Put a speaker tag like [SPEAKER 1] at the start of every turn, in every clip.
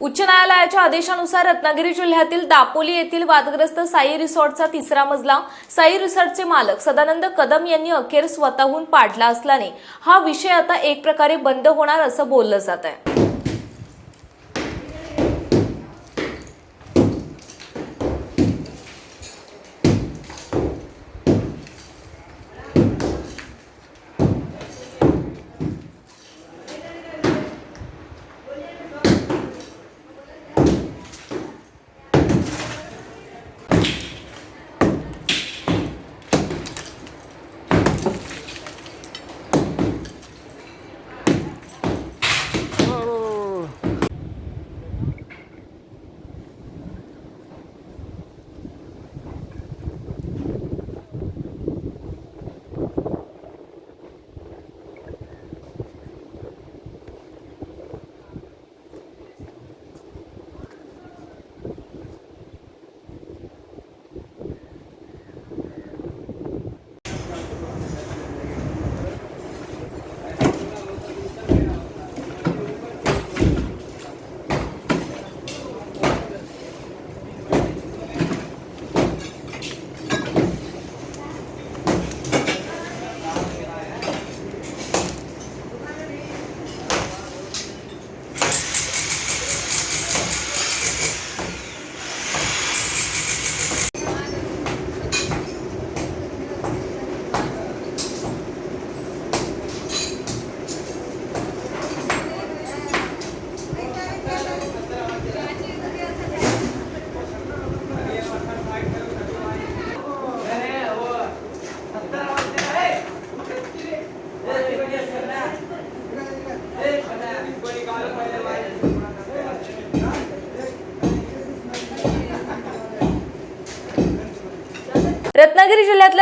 [SPEAKER 1] उच्च न्यायालयाच्या आदेशानुसार रत्नागिरी जिल्ह्यातील दापोली येथील वादग्रस्त साई रिसॉर्टचा तिसरा मजला साई रिसॉर्टचे मालक सदानंद कदम यांनी अखेर स्वतःहून पाडला असल्याने हा विषय आता एक प्रकारे बंद होणार असं बोललं जात आहे.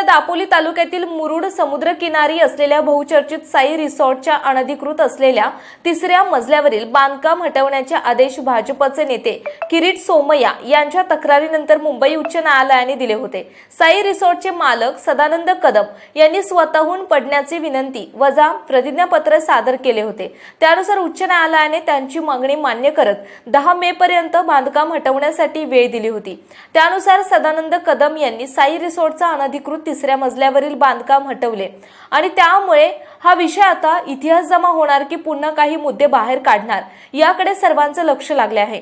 [SPEAKER 1] दापोली तालुक्यातील मुरुड समुद्रकिनारी असलेल्या बहुचर्चित साई रिसॉर्टच्या अनधिकृत असलेल्या तिसऱ्या मजल्यावरील बांधकाम हटवण्याचे आदेश भाजपचे नेते किरीट सोमय्या यांच्या तक्रारीनंतर मुंबई उच्च न्यायालयाने दिले होते. साई रिसॉर्टचे मालक सदानंद कदम यांनी स्वतःहून पडण्याची विनंती वजा प्रतिज्ञापत्र सादर केले होते. त्यानुसार उच्च न्यायालयाने त्यांची मागणी मान्य करत दहा मे पर्यंत बांधकाम हटवण्यासाठी वेळ दिली होती. त्यानुसार सदानंद कदम यांनी साई रिसॉर्टचा अनधिकृत तिसऱ्या मजल्यावरील बांधकाम हटवले. आणि त्यामुळे हा विषय आता इतिहास जमा होणार की पुन्हा काही मुद्दे बाहेर काढणार याकडे सर्वांचं लक्ष लागले आहे.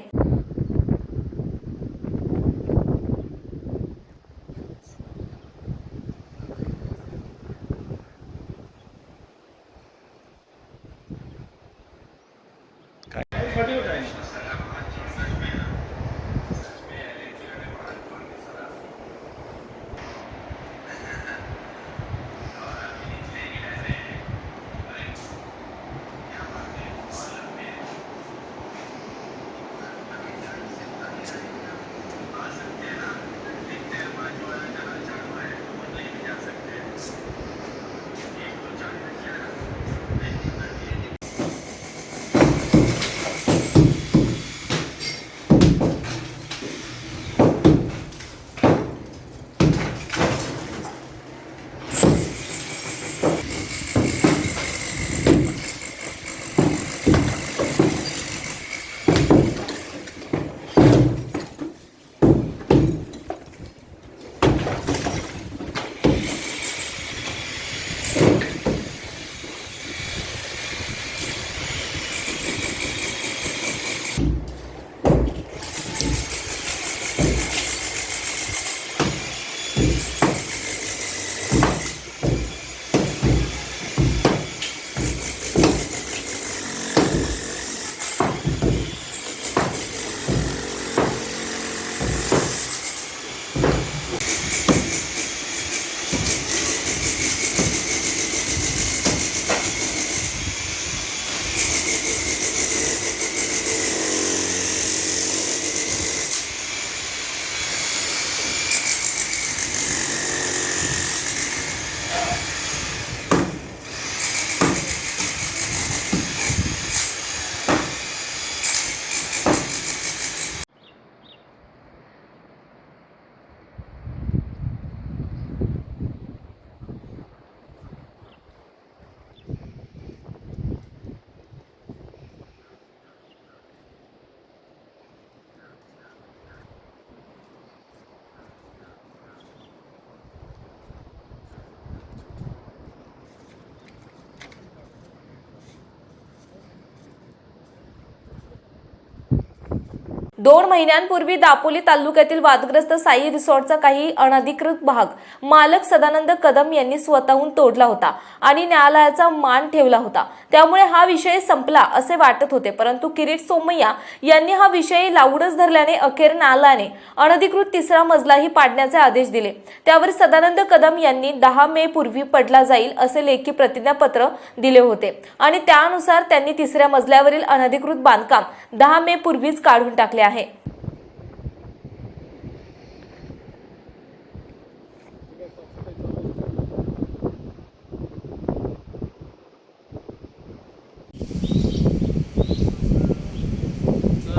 [SPEAKER 1] दोन महिन्यांपूर्वी दापोली तालुक्यातील वादग्रस्त साई रिसॉर्टचा काही अनधिकृत भाग मालक सदानंद कदम यांनी स्वतःहून तोडला होता आणि न्यायालयाचा मान ठेवला होता. त्यामुळे हा विषय संपला असे वाटत होते परंतु किरीट सोमय्या यांनी हा विषय लावूनच धरल्याने अखेर न्यायालयाने अनधिकृत तिसरा मजलाही पाडण्याचे आदेश दिले. त्यावर सदानंद कदम यांनी दहा मे पूर्वी पडला जाईल असे लेखी प्रतिज्ञापत्र दिले होते आणि त्यानुसार त्यांनी तिसऱ्या मजल्यावरील अनधिकृत बांधकाम दहा मे पूर्वीच काढून टाकले आहे.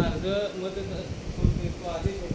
[SPEAKER 2] अर्ज मत